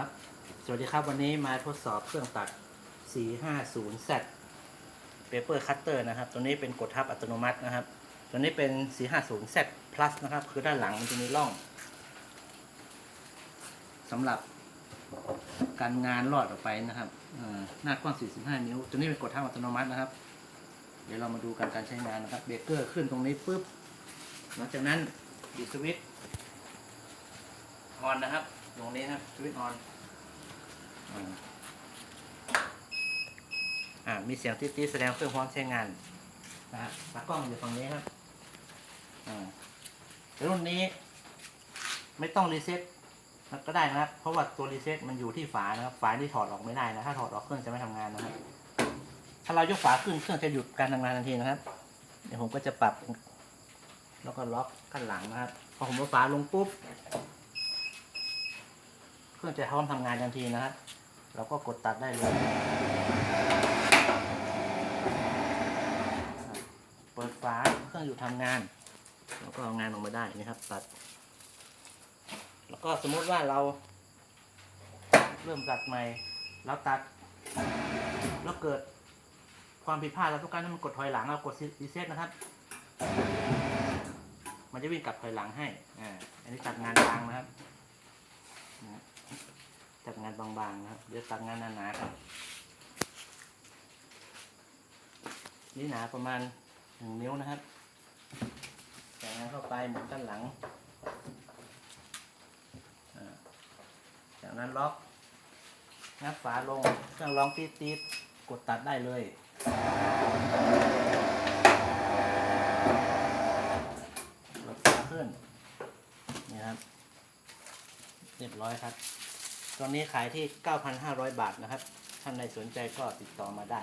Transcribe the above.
ครับ สวัสดีครับวันนี้มาทดสอบเครื่องตัด 450Z Paper Cutter นะครับ ตัวนี้เป็นกดทับอัตโนมัตินะครับ ตัวนี้เป็น 450Z Plus นะครับ คือด้านหลังมันจะมีร่องสำหรับการงานรอดออกไปนะครับหน้ากว้าง 45 นิ้ว ตัวนี้เป็นกดทับอัตโนมัตินะครับ เดี๋ยวเรามาดูกันการใช้งานนะครับ เบรกเกอร์ขึ้นตรงนี้ปุ๊บ หลังจากนั้นดีดสวิตช์ออนนะครับตรงนี้ครับสวิตช์ออน อ่า มีเสียงติ๊ดๆแสดงเครื่องพร้อมใช้งานนะฮะตากล้องอยู่ฝั่งนี้ครับอ่ารุ่นนี้ ไม่ต้องรีเซ็ตก็ได้นะครับ เพราะว่าตัวรีเซ็ตมันอยู่ที่ฝานะครับ ฝาที่ถอดออกไม่ได้นะ ถ้าถอดออกเครื่องจะไม่ทำงานนะครับ ถ้าเรายกฝาขึ้นเครื่องจะหยุดการทำงานทันทีนะครับ เดี๋ยวผมก็จะปรับ แล้วก็ล็อกกันหลังนะครับ พอผมเอาฝาลงปุ๊บ เครื่องจะพร้อมทำงานทันทีนะครับ เราก็กดตัดได้เลย เปิดฝาเครื่องอยู่ทำงานแล้วก็เอางานออกมาได้นี่ครับ ตัด แล้วก็สมมติว่าเรา เริ่มตัดใหม่ เราตัด แล้วเกิดความผิดพลาดเราต้องการให้มันกดถอยหลังเรากดรีเซ็ตนะครับ มันจะวิ่งกลับถอยหลังให้ อ่า อันนี้ตัดงานบางนะครับ ตัดงานบางๆนะครับเดี๋ยวตัดงานหนาๆครับนี่หนาประมาณหนึ่งนิ้วนะครับใส่งานเข้าไปหมุนด้านหลัง จากนั้นล็อก งัดฝาลงเครื่องร้องตีดตีดๆกดตัดได้เลย ลดขาขึ้น นี่ครับ เรียบร้อยครับ ตัวนี้ขายที่ 9,500 บาทนะครับ ท่านใดสนใจก็ติดต่อมาได้